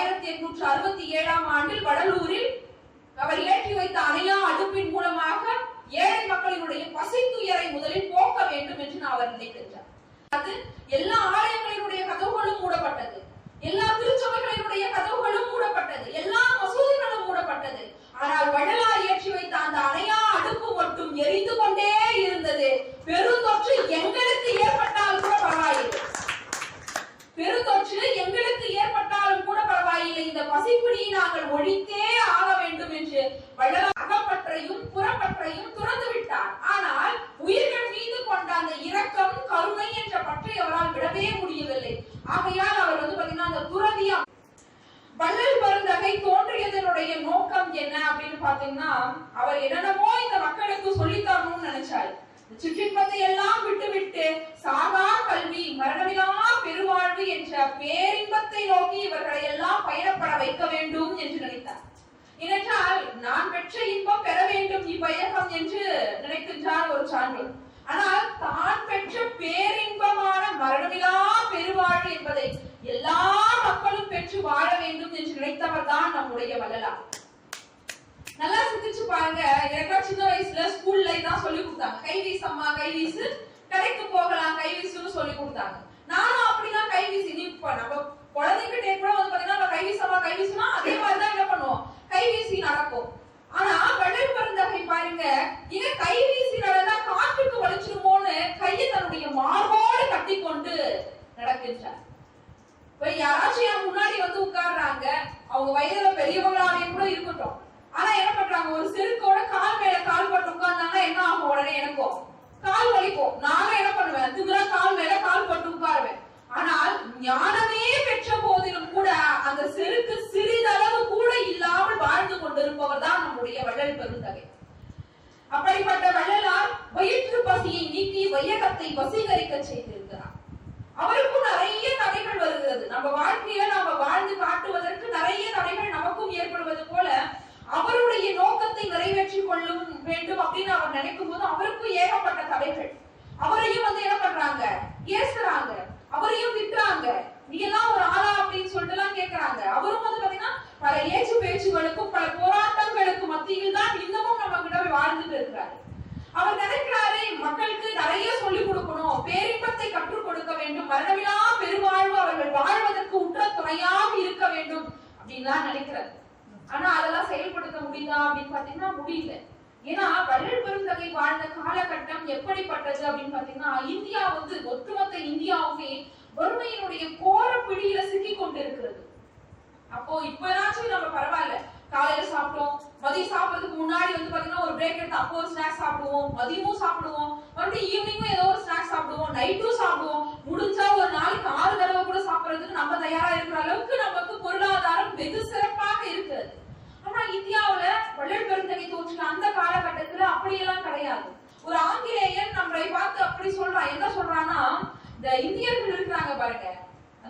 ஆயிரத்தி எட்நூற்று அறுபத்தி ஏழாம் ஆண்டில் வடலூரில் அவர் ஏற்றி வைத்த அணையா அடுப்பின் மூலமாக ஏழை மக்களினுடைய பசித்துயரை முதலில் போக்க வேண்டும் என்று அவர் நினைக்கின்றார். அது எல்லா ஆலயங்களினுடைய கதவுகளும் மூடப்பட்டது. எல்லா திருச்சபைகளினுடைய கதவுகளும் மூடப்பட்டது. எல்லா 40 சான்றோர் ஆனால் தான் பெற்ற பேரின்பமான மரணமிலா பெருவாழ்வு என்பதை எல்லா மக்களும் பெற்று வாழ வேண்டும் என்று நினைத்தவர் தான் நம்முடைய வள்ளலார். நல்லா சிந்திச்சு பாருங்க. எனக்கா சின்ன வயசுல ஸ்கூல்ல இதான் சொல்லி கொடுத்தாங்க. கை வீசம்மா கை வீசு கடைக்கு போ கை வீசுன்னு சொல்லி கொடுத்தாங்க நானும் அப்படிதான் கை வீசி நீ இப்ப நம்ம குழந்தைகிட்டே கூட வந்து பாத்தீங்கன்னா நம்ம கை வீசம்மா கை வீசுனா அதே மாதிரிதான் என்ன பண்ணுவோம் கை வீசி நடக்கும் ஆனா வள்ளல் பெருந்தகை பாருங்க இங்க கை வீசி நடந்தா காற்றுக்கு வலிச்சிருமோன்னு கையை தன்னுடைய மார்போடு கட்டி கொண்டு நடக்கின்றார். இப்ப யாராச்சும் என் முன்னாடி வந்து உட்கார்றாங்க. அவங்க வயதுல பெரியவங்களாவே கூட இருக்கட்டும். ஆனா என்ன பண்றாங்க? ஒரு செருக்கோட கால் மேல கால் போட்டு உட்கார்ந்தாங்கன்னா என்ன ஆகும்? உடனே எனக்கும் கால் வலிக்கும் நானும் என்ன பண்ணுவேன்? திமிரா கால் மேல கால் போட்டு உட்காருவேன். ஆனால் ஞானமே பெற்ற போதிலும் கூட அந்த செருக்கு சிறிதளவு கூட இல்லாமல் வாழ்ந்து கொண்டிருப்பவர் தான் நம்முடைய வள்ளல் பெருந்தகை. அப்படிப்பட்ட வள்ளலார் வயிற்று பசியை நீக்கி வையகத்தை வசீகரிக்க செய்தது அவருக்கும் நிறைய தடைகள் வருகிறது. நம்ம வாழ்க்கையில நாம வாழ்ந்து காட்டுவதற்கு நிறைய தடைகள் நமக்கும் ஏற்படுவது போல அவருடைய நோக்கத்தை நிறைவேற்றிக் கொள்ளும் வேண்டும் அப்படின்னு அவர் நினைக்கும் போது அவருக்கும் ஏகப்பட்ட தடைகள் அவரையும் வந்து என்ன பண்றாங்க ஏசுறாங்க அவரையும் திட்டுறாங்க நீ எல்லாம் ஒரு ஆளா அப்படின்னு சொல்லிட்டு எல்லாம் கேக்குறாங்க அவரும் வந்து பாத்தீங்கன்னா பல ஏச்சு பேச்சுகளுக்கும் பல போராட்டங்களுக்கு மத்தியில் தான் இன்னமும் நம்ம கிட்ட போய் வாழ்ந்துட்டு இருக்கிறாரு அவர் நினைக்கிறாரு மக்களுக்கு நிறைய சொல்லிக் கொடுக்கணும் பேரின்பத்தை கற்றுக் கொடுக்க வேண்டும் மரணமிலா பெருவாழ்வு அவர்கள் வாழ்வதற்கு உற்ற துணையாக இருக்க வேண்டும் அப்படின்னு நினைக்கிறது ஆனா அதெல்லாம் செயல்படுத்த முடியுதா அப்படின்னு பாத்தீங்கன்னா முடியல. ஏன்னா வள்ளல் பெருந்தகை வாழ்ந்த காலகட்டம் எப்படிப்பட்டது அப்படின்னு பாத்தீங்கன்னா இந்தியா வந்து ஒட்டுமொத்த இந்தியாவுமே வறுமையினுடைய கோர பிடியில சிக்கி கொண்டிருக்கிறது அப்போ இப்பனாச்சும் நம்ம பரவாயில்ல. காலையில சாப்பிட்டோம். மதியம் சாப்பிடுறதுக்கு முன்னாடி வந்து பாத்தீங்கன்னா ஒரு பிரேக் எடுத்து அப்போ ஒரு ஸ்நாக்ஸ் சாப்பிடுவோம். மதியமும் சாப்பிடுவோம். மறுபடியும் ஈவினிங்கும் ஏதோ ஒரு ஸ்நாக்ஸ் சாப்பிடுவோம். நைட்டும் சாப்பிடுவோம். முடிஞ்சா ஒரு நாளைக்கு ஆறு தடவை கூட சாப்பிடுறதுக்கு நம்ம தயாரா இருக்கிற அளவுக்கு நமக்கு பொருளாதாரம் வெகு சிறப்பாக இருக்கு ஆனா இந்தியாவுல வள்ளல் பெருந்தகை தோற்றின அந்த காலகட்டத்துல அப்படியெல்லாம் கிடையாது. ஒரு ஆங்கிலேயர் நம்மளை பார்த்து அப்படி சொல்றான். என்ன சொல்றான்னா இந்த இந்தியர்கள் இருக்கிறாங்க பாருங்க.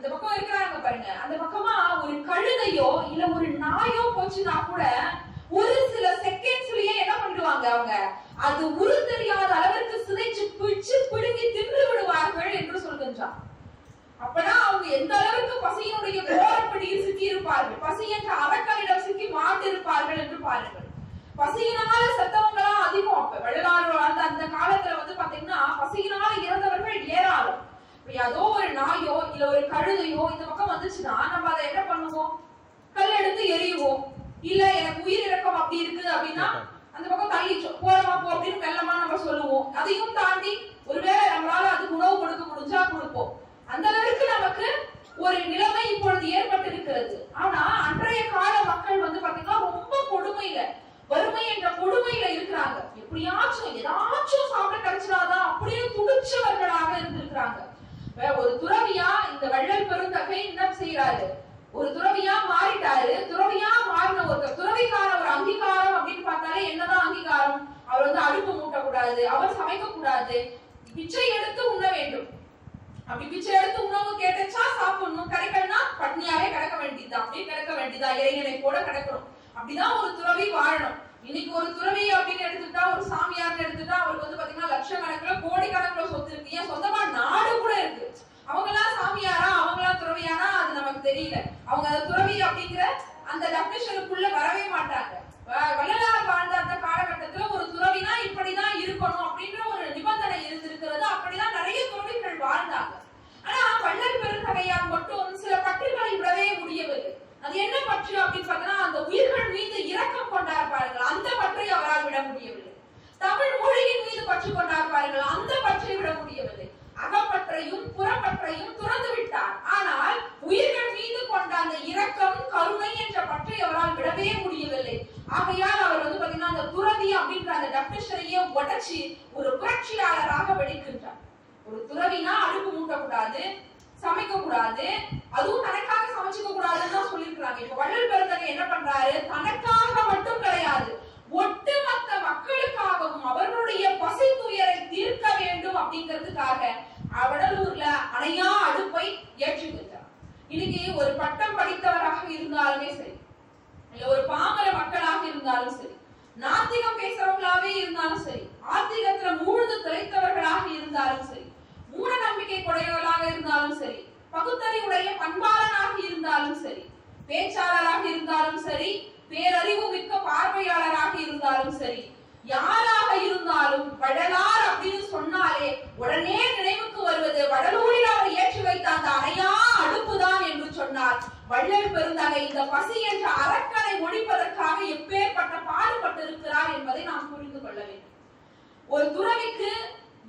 அந்த பக்கம் இருக்கிறாங்க பாருங்க. அந்த பக்கமா ஒரு கழுதையோ இல்ல ஒரு நாயோ போச்சுன்னா கூட ஒரு சில செகண்ட்ஸ்லயே என்ன பண்ணிடுவாங்க அவங்க? அது உரு தெரியாத அளவிற்கு சிதைச்சு பிடிச்சு பிடுங்கி தின்று விடுவார்கள் என்று சொல்கின்றார் அப்பனா அவங்க எந்த அளவுக்கு பசியினுடைய கோரப்படியில் சிக்கி இருப்பார்கள் பசி என்ற அரக்கனிடம் சிக்கி மாட்டிருப்பார்கள் என்று பாருங்கள். பசியினால செத்தவங்களா அதிகம். அப்ப வெள்ளலாறு அந்த அந்த காலத்துல வந்து பாத்தீங்கன்னா பசியினால இறந்தவர்கள் ஏராளம். ஏதோ ஒரு நாயோ இல்ல ஒரு கழுதையோ இந்த பக்கம் வந்துச்சுன்னா நம்ம அதை என்ன பண்ணுவோம்? கல் எடுத்து எரியுவோம் இல்ல எனக்கு உயிர் இறக்கம் அப்படி இருக்குது அப்படின்னா அந்த பக்கம் தள்ளிச்சோம் போறமா போ அப்படின்னு மெல்லமா நம்ம சொல்லுவோம். அதையும் தாண்டி ஒருவேளை நம்மளால அதுக்கு உணவு கொடுக்க முடிஞ்சா கொடுப்போம். அந்த அளவுக்கு நமக்கு ஒரு நிலைமை இப்பொழுது ஏற்ப ஆனா அன்றைய கால மக்கள் வந்து பாத்தீங்கன்னா ரொம்ப கொடுமையில வறுமை என்ற கொடுமையில இருக்கிறாங்க எப்படியாச்சும் ஏதாச்சும் சாப்பிட கிடைச்சிடாதான் அப்படியே துடிச்சவர்களாக இருந்திருக்கிறாங்க இப்ப ஒரு துறவியா இந்த வள்ளல் பெருந்தகை என்ன செய்யறாரு ஒரு துறவியா மாறிட்டாரு துறவியா மாறின ஒரு துறவிக்கான ஒரு அங்கீகாரம் அப்படின்னு பார்த்தாலே என்னதான் அங்கீகாரம் அவர் வந்து அடுப்பு மூட்டக்கூடாது அவர் சமைக்க கூடாது பிச்சை எடுத்து உண்ண வேண்டும். அப்படி பிச்சை எடுத்து உணவு கேட்டுச்சா சாப்பிடணும். கிடைக்கலனா பட்னியாவே கிடக்க வேண்டியது. அப்படியே கிடக்க வேண்டியதா? இறையனை கூட கிடக்கணும். அப்படிதான் ஒரு துறவி வாழணும். இன்னைக்கு ஒரு துறவி அப்படின்னு எடுத்துட்டா ஒரு சாமியார்னு எடுத்துட்டா அவருக்கு வந்து பாத்தீங்கன்னா லட்சக்கணக்குல கோடிக்கணக்குல சொத்து இருக்கு. ஏன்? சொந்தமா நாடு கூட இருக்கு. அவங்கெல்லாம் சாமியாரா? அவங்கெல்லாம் துறவியானா அது நமக்கு தெரியல. அவங்க அந்த துறவி அப்படிங்கிற அந்த டெபினேஷனுக்குள்ள வரவே மாட்டாங்க. வள்ளலார் வாழ்ந்த அந்த காலகட்டத்துல ஒரு துறவினா இப்படிதான் இருக்கணும் அப்படின்ற ஒரு நிபந்தனை இருந்திருக்கிறது அப்படிதான் நிறைய துறவிகள் வாழ்ந்தாங்க ஆனா வள்ளல் பெருந்தகையார் மட்டும் சில பற்றுகளை விடவே முடியவில்லை அது என்ன பற்று அப்படின்னு பார்த்தீங்கன்னா அந்த உயிர்கள் மீது இரக்கம் கொண்டார் பாருங்கள் அந்த பற்றை அவரால் விட முடியவில்லை தமிழ் மொழியின் மீது பற்று கொண்டார் பாருங்கள் அந்த பற்றை விட முடியவில்லை அகப்பற்றையும் புறப்பற்றையும் துறந்து விட்டார் ஆனால் உயிர்கள் மீது கொண்ட அந்த இரக்கம் கருணை என்ற பற்றை அவரால் விடவே முடியவில்லை ஆகையால் அவர் வந்து பாத்தீங்கன்னா அந்த துறவி அப்படின்ற அந்த உடைச்சி ஒரு புரட்சியாளராக வெடிக்கின்றார். ஒரு துறவினா அடுப்பு மூட்டக்கூடாது சமைக்க கூடாது அதுவும் தனக்காக சமைச்சுக்க கூடாதுன்னு தான் சொல்லியிருக்கிறாங்க. இப்ப வள்ளல் பெருந்தகை என்ன பண்றாரு? தனக்காக மட்டும் கிடையாது ஒட்டுமொத்த மக்களுக்காகவும் அவர்களுடைய பசி துயரை தீர்க்க வேண்டும் அப்படிங்கிறதுக்காக வடலூர்ல அணையா அடுப்பை ஏற்றுக்கின்றார். இன்னைக்கு ஒரு பட்டம் படித்தவராக இருந்தாலுமே சரி இல்ல ஒரு பாமர மக்களாக இருந்தாலும் சரி நாத்திகம் பேசுறவங்களாவே இருந்தாலும் சரி ஆத்திகத்துல மூழ்கு திளைத்தவர்களாக இருந்தாலும் சரி மூட நம்பிக்கை கொடையவர்களாக இருந்தாலும் சரி பகுத்தறிவுடைய பண்பாளனாக இருந்தாலும் சரி பேச்சாளராக இருந்தாலும் சரி பேரறிவு மிக்க பார்வையாளராக இருந்தாலும் சரி யாராக இருந்தாலும் வடலார் அப்படின்னு சொன்னாலே உடனே நினைவுக்கு வருவது வடலூரில் அவர் ஏற்றி வைத்த அந்த அணையா அடுப்புதான் என்று சொன்னார் வள்ளல் பெருந்தகை இந்த பசி என்ற அரக்கனை ஒழிப்பதற்காக எப்பேற்பட்ட பாடுபட்டிருக்கிறார் என்பதை நாம் புரிந்து கொள்ள வேண்டும். ஒரு துறவிக்கு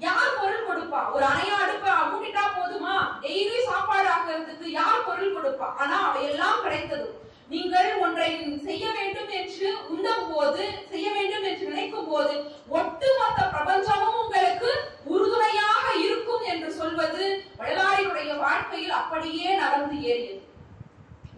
யார் பொருள் கொடுப்பா? ஒரு அணையா அடுப்பை மூடிட்டா போதுமா? டெய்லி சாப்பாடு ஆக்குறதுக்கு யார் பொருள் கொடுப்பா? ஆனா அவையெல்லாம் கிடைத்தது. நீங்கள் ஒன்றை செய்ய வேண்டும் என்று உண்ணும் போது செய்ய வேண்டும் என்று நினைக்கும் போது ஒட்டுமொத்த பிரபஞ்சமும் உங்களுக்கு உறுதுணையாக இருக்கும் என்று சொல்வது வள்ளலாரினுடைய வாழ்க்கையில் அப்படியே நடந்து ஏறியது.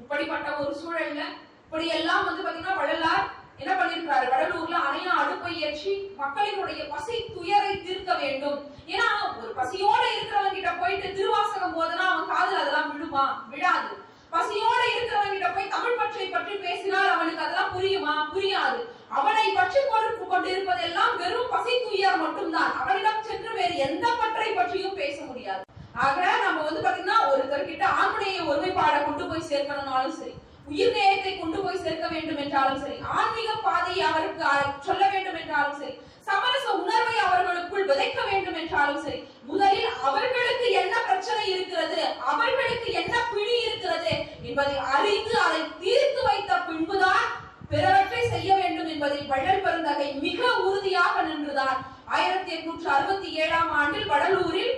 இப்படிப்பட்ட ஒரு சூழல்ல இப்படி எல்லாம் வந்து பாத்தீங்கன்னா வள்ளலார் என்ன பண்ணிருக்காரு? வடலூர்ல அணையா அடுப்பை ஏற்றி மக்களினுடைய பசி துயரை தீர்க்க வேண்டும். ஏன்னா ஒரு பசியோட இருக்கிறவங்க கிட்ட போயிட்டு திருவாசகம் போதுனா அவன் காதல் அதெல்லாம் விழுமா? விழாது. பசியோட இருக்கிறவங்க கிட்ட போய் தமிழ் பற்றை பற்றி பேசினால் அவனுக்கு அதெல்லாம் புரியுமா? புரியாது. அவனை பற்றி கொண்டு கொண்டிருப்பதெல்லாம் வெறும் பசி துயர் மட்டும்தான். அவனிடம் சென்று வேறு எந்த பற்றை பற்றியும் பேச முடியாது. ஆக நம்ம வந்து பாத்தீங்கன்னா ஒருத்தர்கிட்ட ஆண்முடைய ஒருமைப்பாட கொண்டு போய் சேர்க்கணும்னாலும் சரி உயிர் நேயத்தை கொண்டு போய் சேர்க்க வேண்டும் என்றாலும் சரி ஆன்மீக பாதையை அவருக்கு சொல்ல வேண்டும் என்றாலும் சரி சமரச உணர்வை அவர்களுக்குள் விதைக்க வேண்டும் என்றாலும் சரி முதலில் அவர்களுக்கு என்ன பிரச்சனை இருக்கிறது அவர்களுக்கு என்ன பிழி இருக்கிறது என்பதை அறிந்து அதை தீர்த்து வைத்த பின்புதான் பிறவற்றை செய்ய வேண்டும் என்பதில் வள்ளல் பெருந்தகை மிக உறுதியாக நின்றுதான் ஆயிரத்தி எட்நூற்று அறுபத்தி ஏழாம் ஆண்டில் வடலூரில்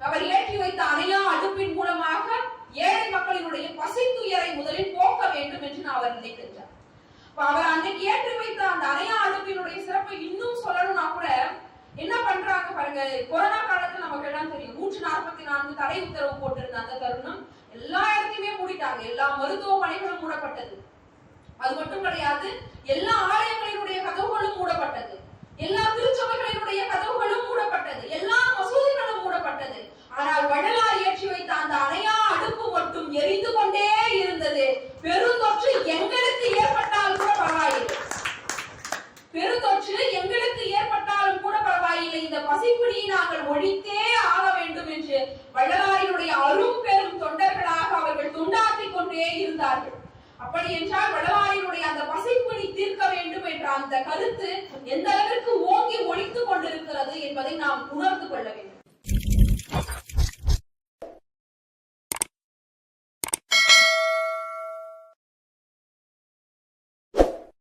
அவர் ஏற்றி வைத்த அணையா அடுப்பின் மூலமாக ஏழை மக்களினுடைய பசி துயரை முதலில் போக்க வேண்டும் என்று அவர் நினைக்கின்றார் இப்ப அவர் அன்னைக்கு ஏற்றி வைத்த அந்த அணையா அடுப்பினுடைய சிறப்பை இன்னும் சொல்லணும்னா கூட என்ன பண்றாங்க பாருங்க கொரோனா காலத்துல நமக்கு எல்லாம் தெரியும். நூற்று நாற்பத்தி நான்கு தடை உத்தரவு போட்டிருந்த அந்த தருணம் எல்லா இடத்தையுமே மூடிட்டாங்க. எல்லா மருத்துவமனைகளும் மூடப்பட்டது. அது மட்டும் கிடையாது எல்லா ஆலயங்களினுடைய கதவுகளும் மூடப்பட்டது. எல்லா திருச்சபைகளினுடைய கதவுகளும் மூடப்பட்டது. எல்லா மசூதிகளும் மூடப்பட்டது. ஆனால் வள்ளலார் ஏற்றி வைத்த அந்த அணையா அடுப்பு மட்டும் எரிந்து கொண்டே இருந்தது பெருந்தொற்று எங்களுக்கு ஏற்பட்டாலும் கூட பரவாயில்லை பெருந்தொற்று எங்களுக்கு ஏற்பட்டாலும் கூட பரவாயில்லை இந்த பசிப்பிடியை நாங்கள் ஒழித்தே ஆக வேண்டும் என்று வள்ளலாரினுடைய அரும் பெரும் தொண்டர்களாக அவர்கள் தொண்டாற்றிக் கொண்டே இருந்தார்கள் அப்படி என்றால் வள்ளலாரினுடைய அந்த பசைப்பணி தீர்க்க வேண்டும் என்ற அந்த கருத்து எந்த அளவிற்கு ஓங்கி ஒழித்துக் கொண்டிருக்கிறது என்பதை நாம் உணர்ந்து கொள்ள வேண்டும்.